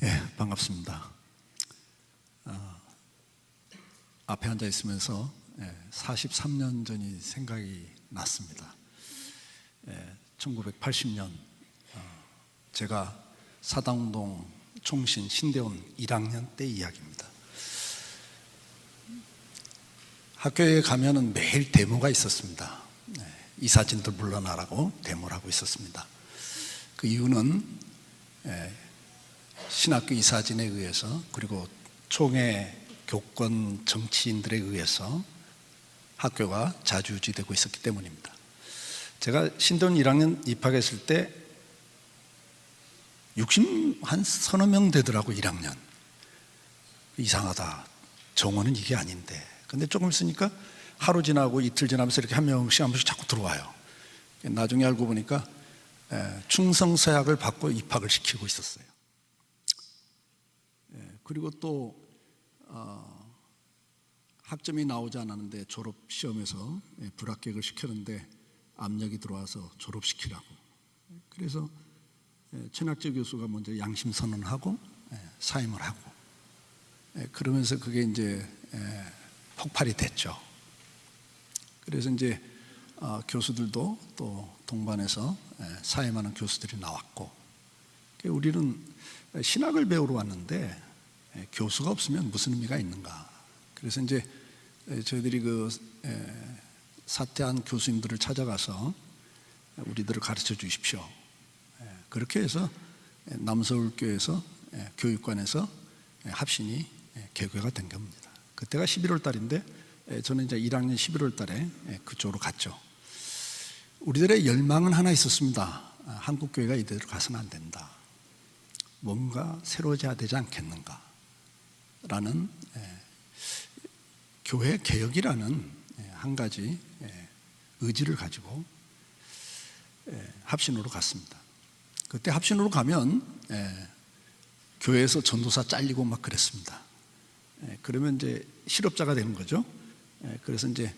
예, 반갑습니다. 아, 앞에 앉아 있으면서 예, 43년 전이 생각이 났습니다. 예, 1980년 어, 제가 사당동 총신 신대원 1학년 때 이야기입니다. 학교에 가면은 매일 데모가 있었습니다. 예, 이사진들 물러나라고 데모를 하고 있었습니다. 그 이유는 예, 신학교 이사진에 의해서 그리고 총회 교권 정치인들에 의해서 학교가 자주 유지되고 있었기 때문입니다. 제가 신돈 1학년 입학했을 때 60 한 서너 명 되더라고 1학년. 이상하다. 정원은 이게 아닌데. 근데 조금 있으니까 하루 지나고 이틀 지나면서 이렇게 한 명씩 한 명씩 자꾸 들어와요. 나중에 알고 보니까 에, 충성서약을 받고 입학을 시키고 있었어요. 예, 그리고 또 어, 학점이 나오지 않았는데 졸업 시험에서 예, 불합격을 시켰는데 압력이 들어와서 졸업시키라고. 그래서 예, 최낙재 교수가 먼저 양심 선언하고 예, 사임을 하고 예, 그러면서 그게 이제 예, 폭발이 됐죠. 그래서 이제 어, 교수들도 또 동반해서 예, 사임하는 교수들이 나왔고 우리는 신학을 배우러 왔는데 예, 교수가 없으면 무슨 의미가 있는가? 그래서 이제 예, 저희들이 그 예, 사퇴한 교수님들을 찾아가서 우리들을 가르쳐 주십시오. 예, 그렇게 해서 예, 남서울교에서 예, 교육관에서 예, 합신이 예, 개교가 된 겁니다. 그때가 11월 달인데 예, 저는 이제 1학년 11월 달에 예, 그쪽으로 갔죠. 우리들의 열망은 하나 있었습니다. 아, 한국 교회가 이대로 가서는 안 된다. 뭔가 새로워져야 되지 않겠는가? 라는 예, 교회 개혁이라는 예, 한 가지 예, 의지를 가지고 예, 합신으로 갔습니다. 그때 합신으로 가면 예, 교회에서 전도사 잘리고 막 그랬습니다. 예, 그러면 이제 실업자가 되는 거죠. 예, 그래서 이제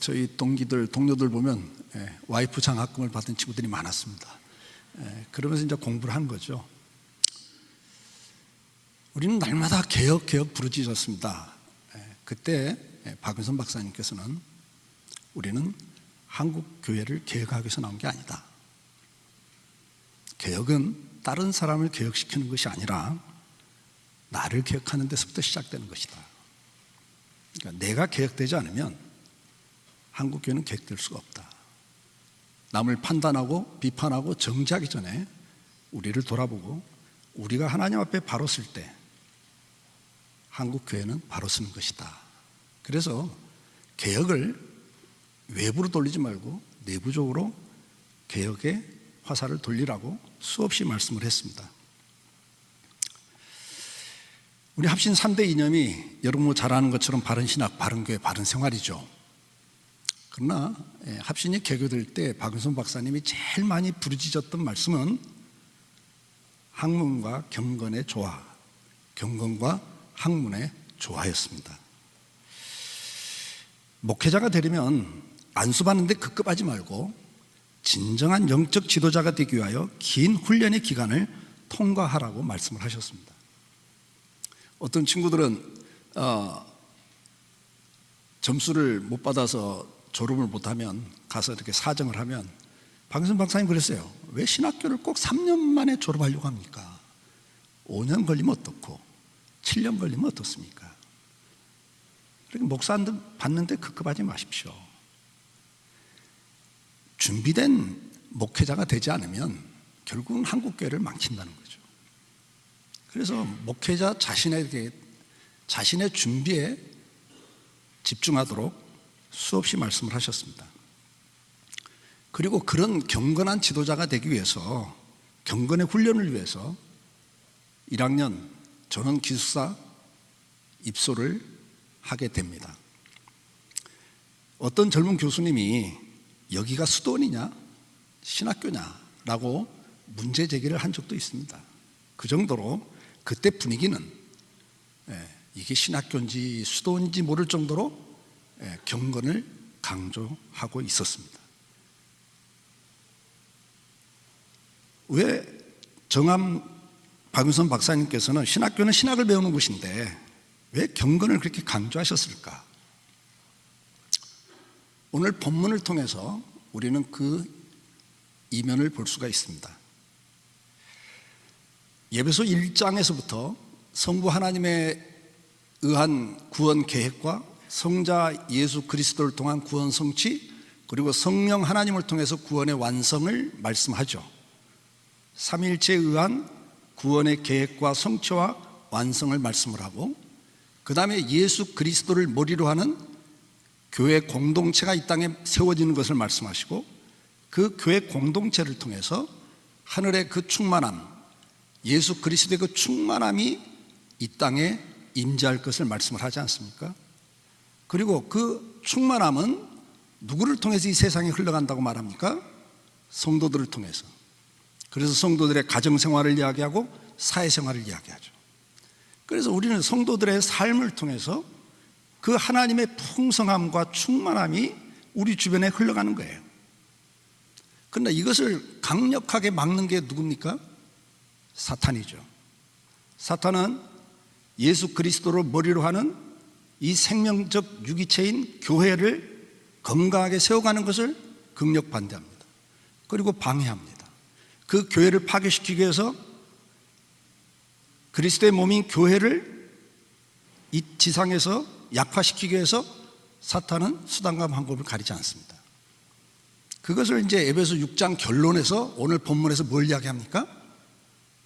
저희 동기들 동료들 보면 예, 와이프 장학금을 받은 친구들이 많았습니다. 예, 그러면서 이제 공부를 한 거죠. 우리는 날마다 개혁 개혁 부르짖었습니다. 예, 그때 예, 박은선 박사님께서는 우리는 한국 교회를 개혁하기 위해서 나온 게 아니다. 개혁은 다른 사람을 개혁시키는 것이 아니라 나를 개혁하는 데서부터 시작되는 것이다. 그러니까 내가 개혁되지 않으면 한국 교회는 개혁될 수가 없다. 남을 판단하고 비판하고 정지하기 전에 우리를 돌아보고 우리가 하나님 앞에 바로 쓸 때 한국 교회는 바로 쓰는 것이다. 그래서 개혁을 외부로 돌리지 말고 내부적으로 개혁의 화살을 돌리라고 수없이 말씀을 했습니다. 우리 합신 3대 이념이 여러분 뭐잘 아는 것처럼 바른 신학, 바른 교회, 바른 생활이죠. 그러나 예, 합신이 개교될 때 박은선 박사님이 제일 많이 부르짖었던 말씀은 학문과 경건의 조화, 경건과 학문의 조화였습니다. 목회자가 되려면 안수받는데 급급하지 말고 진정한 영적 지도자가 되기 위하여 긴 훈련의 기간을 통과하라고 말씀을 하셨습니다. 어떤 친구들은 어, 점수를 못 받아서 졸업을 못하면 가서 이렇게 사정을 하면 박은선 박사님 그랬어요. 왜 신학교를 꼭 3년 만에 졸업하려고 합니까? 5년 걸리면 어떻고 7년 걸리면 어떻습니까? 그러니까 목사한테 받는데 급급하지 마십시오. 준비된 목회자가 되지 않으면 결국은 한국교회를 망친다는 거죠. 그래서 목회자 자신에게 자신의 준비에 집중하도록 수없이 말씀을 하셨습니다. 그리고 그런 경건한 지도자가 되기 위해서 경건의 훈련을 위해서 1학년 전원 기숙사 입소를 하게 됩니다. 어떤 젊은 교수님이 여기가 수도원이냐 신학교냐라고 문제 제기를 한 적도 있습니다. 그 정도로 그때 분위기는 예, 이게 신학교인지 수도인지 모를 정도로 예, 경건을 강조하고 있었습니다. 왜 정암 박윤선 박사님께서는 신학교는 신학을 배우는 곳인데 왜 경건을 그렇게 강조하셨을까? 오늘 본문을 통해서 우리는 그 이면을 볼 수가 있습니다. 예배소 1장에서부터 성부 하나님의 의한 구원 계획과 성자 예수 그리스도를 통한 구원 성취 그리고 성령 하나님을 통해서 구원의 완성을 말씀하죠. 삼일체에 의한 구원의 계획과 성취와 완성을 말씀을 하고 그 다음에 예수 그리스도를 머리로 하는 교회 공동체가 이 땅에 세워지는 것을 말씀하시고 그 교회 공동체를 통해서 하늘의 그 충만함 예수 그리스도의 그 충만함이 이 땅에 임재할 것을 말씀을 하지 않습니까? 그리고 그 충만함은 누구를 통해서 이 세상에 흘러간다고 말합니까? 성도들을 통해서. 그래서 성도들의 가정 생활을 이야기하고 사회 생활을 이야기하죠. 그래서 우리는 성도들의 삶을 통해서 그 하나님의 풍성함과 충만함이 우리 주변에 흘러가는 거예요. 그러나 이것을 강력하게 막는 게 누굽니까? 사탄이죠. 사탄은 예수 그리스도를 머리로 하는 이 생명적 유기체인 교회를 건강하게 세워가는 것을 극력 반대합니다. 그리고 방해합니다. 그 교회를 파괴시키기 위해서 그리스도의 몸인 교회를 이 지상에서 약화시키기 위해서 사탄은 수단과 방법을 가리지 않습니다. 그것을 이제 에베소 6장 결론에서 오늘 본문에서 뭘 이야기합니까?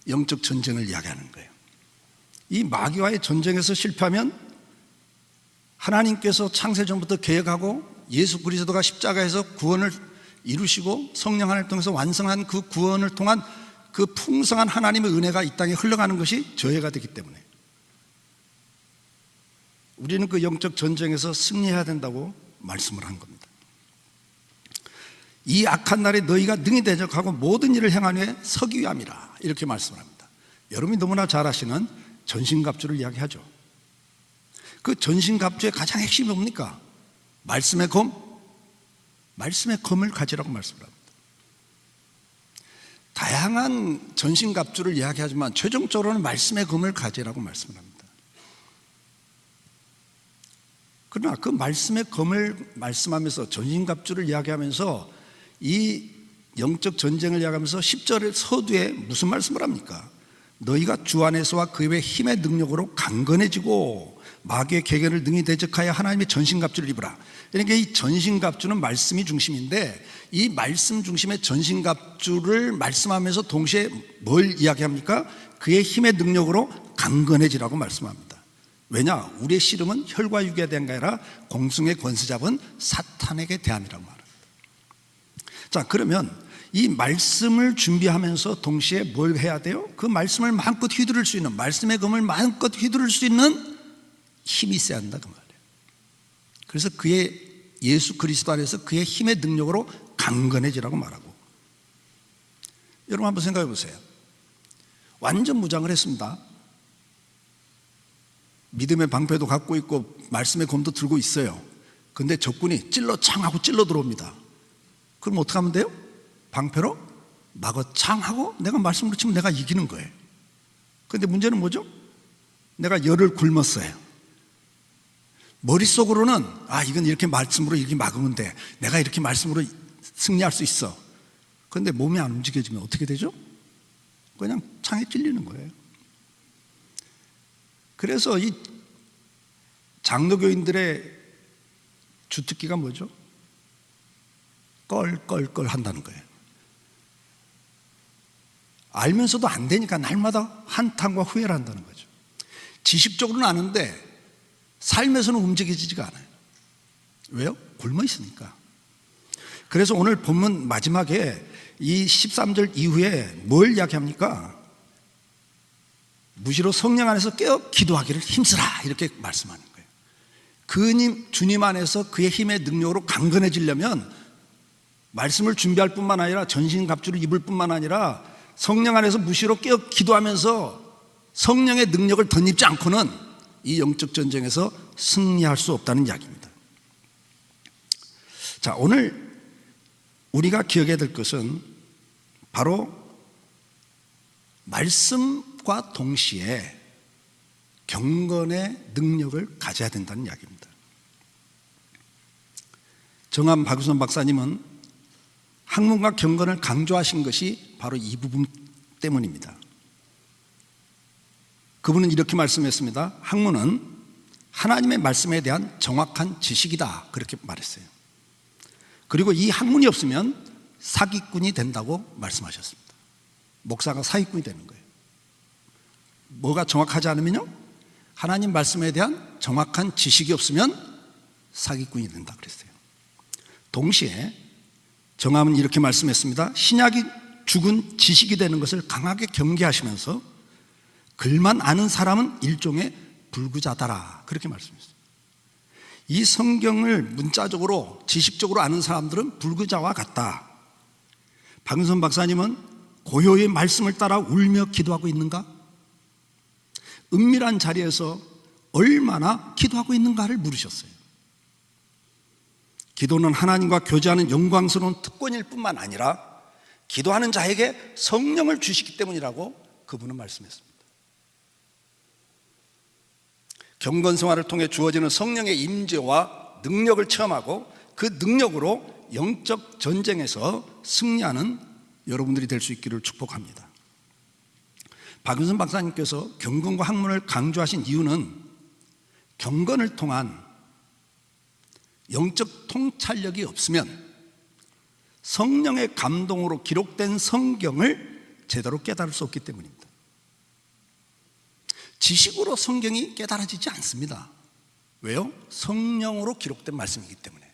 영적 전쟁을 이야기하는 거예요. 이 마귀와의 전쟁에서 실패하면 하나님께서 창세전부터 계획하고 예수 그리스도가 십자가에서 구원을 이루시고 성령 하나님을 통해서 완성한 그 구원을 통한 그 풍성한 하나님의 은혜가 이 땅에 흘러가는 것이 저해가 되기 때문에 우리는 그 영적 전쟁에서 승리해야 된다고 말씀을 한 겁니다. 이 악한 날에 너희가 능히 대적하고 모든 일을 행한 후에 서기 위함이라 이렇게 말씀을 합니다. 여러분이 너무나 잘 아시는 전신갑주를 이야기하죠. 그 전신갑주의 가장 핵심이 뭡니까? 말씀의 검, 말씀의 검을 가지라고 말씀을 합니다. 다양한 전신갑주를 이야기하지만 최종적으로는 말씀의 검을 가지라고 말씀을 합니다. 그러나 그 말씀의 검을 말씀하면서 전신갑주를 이야기하면서 이 영적 전쟁을 이야기하면서 10절 서두에 무슨 말씀을 합니까? 너희가 주 안에서와 그의 힘의 능력으로 강건해지고 마귀의 계계를 능히 대적하여 하나님의 전신갑주를 입으라. 그러니까 이 전신갑주는 말씀이 중심인데 이 말씀 중심의 전신갑주를 말씀하면서 동시에 뭘 이야기합니까? 그의 힘의 능력으로 강건해지라고 말씀합니다. 왜냐? 우리의 씨름은 혈과 육에 대한 게 아니라 공승의 권세 잡은 사탄에게 대함이라고 말합니다. 자, 그러면 이 말씀을 준비하면서 동시에 뭘 해야 돼요? 그 말씀을 마음껏 휘두를 수 있는 말씀의 검을 마음껏 휘두를 수 있는 힘이 있어야 한다 그 말이에요. 그래서 그의 예수 그리스도 안에서 그의 힘의 능력으로 강건해지라고 말하고 여러분 한번 생각해 보세요. 완전 무장을 했습니다. 믿음의 방패도 갖고 있고 말씀의 검도 들고 있어요. 근데 적군이 찔러 창하고 찔러 들어옵니다. 그럼 어떻게 하면 돼요? 방패로 막어 창하고 내가 말씀으로 치면 내가 이기는 거예요. 근데 문제는 뭐죠? 내가 열을 굶었어요. 머릿속으로는 아, 이건 이렇게 말씀으로 이렇게 막으면 돼. 내가 이렇게 말씀으로 승리할 수 있어. 그런데 몸이 안 움직여지면 어떻게 되죠? 그냥 창에 찔리는 거예요. 그래서 이 장로교인들의 주특기가 뭐죠? 껄껄껄 한다는 거예요. 알면서도 안 되니까 날마다 한탄과 후회를 한다는 거죠. 지식적으로는 아는데 삶에서는 움직여지지가 않아요. 왜요? 굶어 있으니까. 그래서 오늘 본문 마지막에 이 13절 이후에 뭘 이야기합니까? 무시로 성령 안에서 깨어 기도하기를 힘쓰라 이렇게 말씀하는 거예요. 그님 주님 안에서 그의 힘의 능력으로 강건해지려면 말씀을 준비할 뿐만 아니라 전신 갑주를 입을 뿐만 아니라 성령 안에서 무시로 깨어 기도하면서 성령의 능력을 덧입지 않고는 이 영적 전쟁에서 승리할 수 없다는 이야기입니다. 자, 오늘 우리가 기억해야 될 것은 바로 말씀과 동시에 경건의 능력을 가져야 된다는 이야기입니다. 정함 박유선 박사님은 학문과 경건을 강조하신 것이 바로 이 부분 때문입니다. 그분은 이렇게 말씀했습니다. 학문은 하나님의 말씀에 대한 정확한 지식이다. 그렇게 말했어요. 그리고 이 학문이 없으면 사기꾼이 된다고 말씀하셨습니다. 목사가 사기꾼이 되는 거예요. 뭐가 정확하지 않으면요? 하나님 말씀에 대한 정확한 지식이 없으면 사기꾼이 된다 그랬어요. 동시에 정함은 이렇게 말씀했습니다. 신약이 죽은 지식이 되는 것을 강하게 경계하시면서 글만 아는 사람은 일종의 불구자다라 그렇게 말씀했어요. 이 성경을 문자적으로 지식적으로 아는 사람들은 불구자와 같다. 박은선 박사님은 고요의 말씀을 따라 울며 기도하고 있는가? 은밀한 자리에서 얼마나 기도하고 있는가를 물으셨어요. 기도는 하나님과 교제하는 영광스러운 특권일 뿐만 아니라 기도하는 자에게 성령을 주시기 때문이라고 그분은 말씀했습니다. 경건 생활을 통해 주어지는 성령의 임재와 능력을 체험하고 그 능력으로 영적 전쟁에서 승리하는 여러분들이 될 수 있기를 축복합니다. 박윤선 박사님께서 경건과 학문을 강조하신 이유는 경건을 통한 영적 통찰력이 없으면 성령의 감동으로 기록된 성경을 제대로 깨달을 수 없기 때문입니다. 지식으로 성경이 깨달아지지 않습니다. 왜요? 성령으로 기록된 말씀이기 때문에.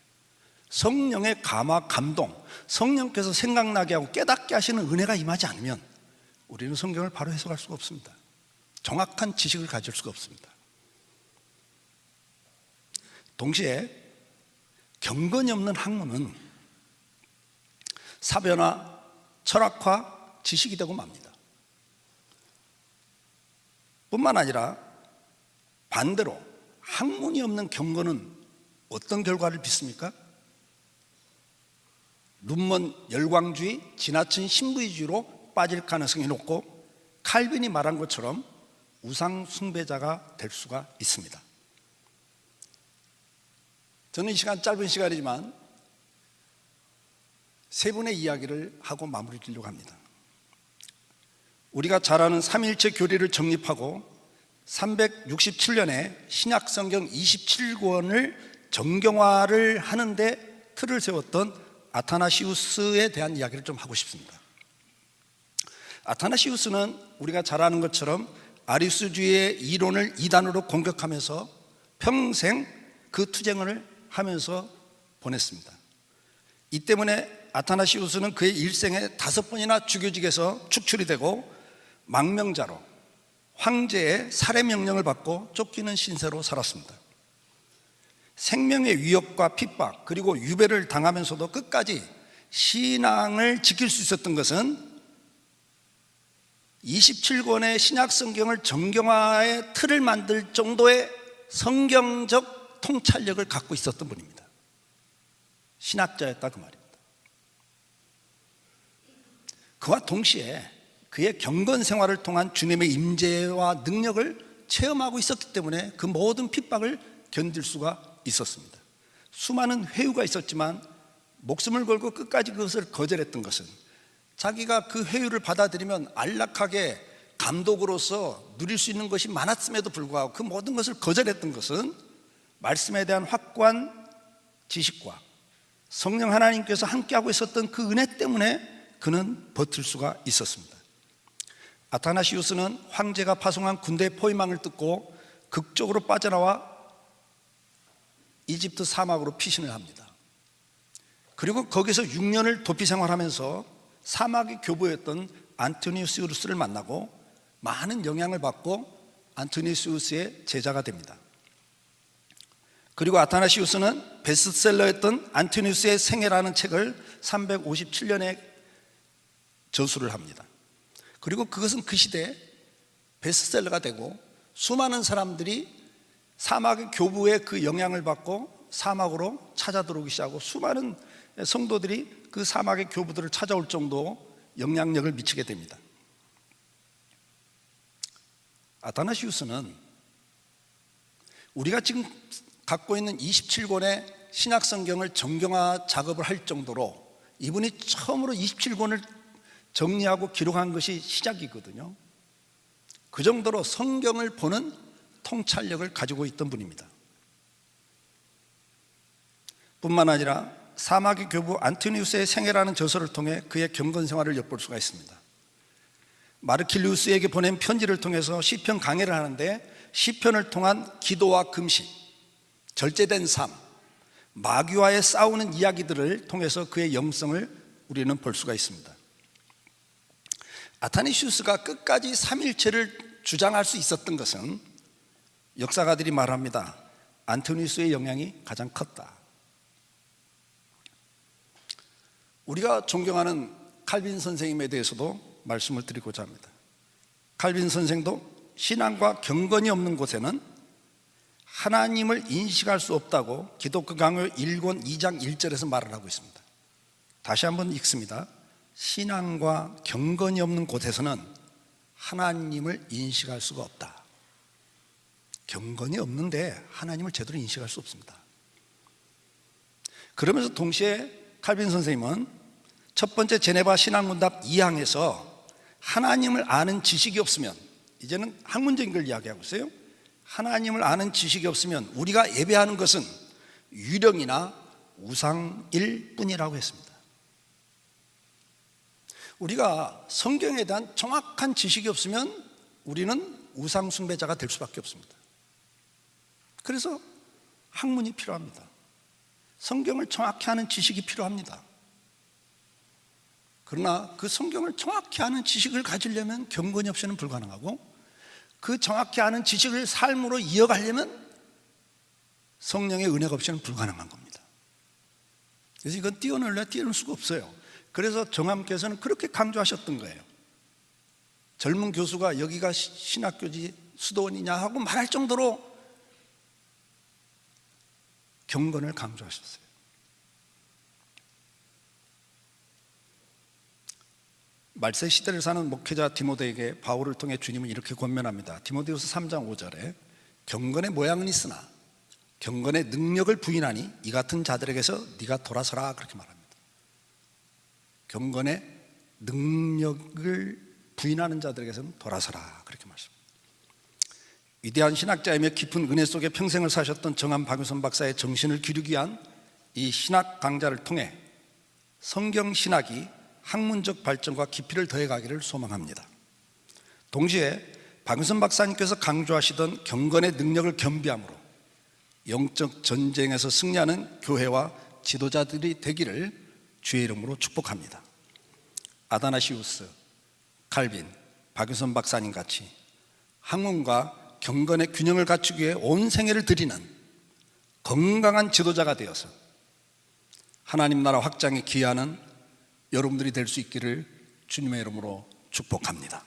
성령의 감화, 감동, 성령께서 생각나게 하고 깨닫게 하시는 은혜가 임하지 않으면 우리는 성경을 바로 해석할 수가 없습니다. 정확한 지식을 가질 수가 없습니다. 동시에 경건이 없는 학문은 사변화, 철학화, 지식이 되고 맙니다. 뿐만 아니라 반대로 학문이 없는 경건은 어떤 결과를 빚습니까? 눈먼 열광주의, 지나친 신부의주의로 빠질 가능성이 높고 칼빈이 말한 것처럼 우상 숭배자가 될 수가 있습니다. 저는 이 시간 짧은 시간이지만 세 분의 이야기를 하고 마무리 지려고 합니다. 우리가 잘 아는 삼일체 교리를 정립하고 367년에 신약 성경 27권을 정경화를 하는데 틀을 세웠던 아타나시우스에 대한 이야기를 좀 하고 싶습니다. 아타나시우스는 우리가 잘 아는 것처럼 아리스주의의 이론을 이단으로 공격하면서 평생 그 투쟁을 하면서 보냈습니다. 이 때문에 아타나시우스는 그의 일생에 다섯 번이나 죽여직에서 축출이 되고 망명자로 황제의 살해 명령을 받고 쫓기는 신세로 살았습니다. 생명의 위협과 핍박 그리고 유배를 당하면서도 끝까지 신앙을 지킬 수 있었던 것은 27권의 신약 성경을 정경화의 틀을 만들 정도의 성경적 통찰력을 갖고 있었던 분입니다. 신학자였다 그 말입니다. 그와 동시에 그의 경건 생활을 통한 주님의 임재와 능력을 체험하고 있었기 때문에 그 모든 핍박을 견딜 수가 있었습니다. 수많은 회유가 있었지만 목숨을 걸고 끝까지 그것을 거절했던 것은 자기가 그 회유를 받아들이면 안락하게 감독으로서 누릴 수 있는 것이 많았음에도 불구하고 그 모든 것을 거절했던 것은 말씀에 대한 확고한 지식과 성령 하나님께서 함께하고 있었던 그 은혜 때문에 그는 버틸 수가 있었습니다. 아타나시우스는 황제가 파송한 군대 포위망을 뜯고 극적으로 빠져나와 이집트 사막으로 피신을 합니다. 그리고 거기서 6년을 도피 생활하면서 사막의 교부였던 안토니우스를 만나고 많은 영향을 받고 안토니우스의 제자가 됩니다. 그리고 아타나시우스는 베스트셀러였던 안토니우스의 생애라는 책을 357년에 저수를 합니다. 그리고 그것은 그 시대에 베스트셀러가 되고 수많은 사람들이 사막의 교부의 그 영향을 받고 사막으로 찾아 들어오기 시작하고 수많은 성도들이 그 사막의 교부들을 찾아올 정도 영향력을 미치게 됩니다. 아타나시우스는 우리가 지금 갖고 있는 27권의 신약 성경을 정경화 작업을 할 정도로 이분이 처음으로 27권을 정리하고 기록한 것이 시작이거든요. 그 정도로 성경을 보는 통찰력을 가지고 있던 분입니다. 뿐만 아니라 사마귀 교부 안토니우스의 생애라는 저서를 통해 그의 경건 생활을 엿볼 수가 있습니다. 마르킬리우스에게 보낸 편지를 통해서 시편 강해를 하는데 시편을 통한 기도와 금식, 절제된 삶, 마귀와의 싸우는 이야기들을 통해서 그의 영성을 우리는 볼 수가 있습니다. 아타니시우스가 끝까지 삼일체를 주장할 수 있었던 것은 역사가들이 말합니다. 안토니우스의 영향이 가장 컸다. 우리가 존경하는 칼빈 선생님에 대해서도 말씀을 드리고자 합니다. 칼빈 선생도 신앙과 경건이 없는 곳에는 하나님을 인식할 수 없다고 기독교 강요 1권 2장 1절에서 말을 하고 있습니다. 다시 한번 읽습니다. 신앙과 경건이 없는 곳에서는 하나님을 인식할 수가 없다. 경건이 없는데 하나님을 제대로 인식할 수 없습니다. 그러면서 동시에 칼빈 선생님은 첫 번째 제네바 신학문답 2항에서 하나님을 아는 지식이 없으면 이제는 학문적인 걸 이야기하고 있어요. 하나님을 아는 지식이 없으면 우리가 예배하는 것은 유령이나 우상일 뿐이라고 했습니다. 우리가 성경에 대한 정확한 지식이 없으면 우리는 우상 숭배자가 될 수밖에 없습니다. 그래서 학문이 필요합니다. 성경을 정확히 아는 지식이 필요합니다. 그러나 그 성경을 정확히 아는 지식을 가지려면 경건이 없이는 불가능하고 그 정확히 아는 지식을 삶으로 이어가려면 성령의 은혜가 없이는 불가능한 겁니다. 그래서 이건 뛰어놀래 뛰어놀 수가 없어요. 그래서 정함께서는 그렇게 강조하셨던 거예요. 젊은 교수가 여기가 신학교지 수도원이냐 하고 말할 정도로 경건을 강조하셨어요. 말세 시대를 사는 목회자 디모데에게 바울을 통해 주님은 이렇게 권면합니다. 디모데후서 3장 5절에 경건의 모양은 있으나 경건의 능력을 부인하니 이 같은 자들에게서 네가 돌아서라 그렇게 말합니다. 경건의 능력을 부인하는 자들에게서는 돌아서라 그렇게 말씀합니다. 위대한 신학자이며 깊은 은혜 속에 평생을 사셨던 정한 박유선 박사의 정신을 기르기 위한 이 신학 강좌를 통해 성경 신학이 학문적 발전과 깊이를 더해가기를 소망합니다. 동시에 박윤선 박사님께서 강조하시던 경건의 능력을 겸비함으로 영적 전쟁에서 승리하는 교회와 지도자들이 되기를 주의 이름으로 축복합니다. 아다나시우스, 칼빈, 박윤선 박사님 같이 학문과 경건의 균형을 갖추기 위해 온 생애를 드리는 건강한 지도자가 되어서 하나님 나라 확장에 기여하는 여러분들이 될 수 있기를 주님의 이름으로 축복합니다.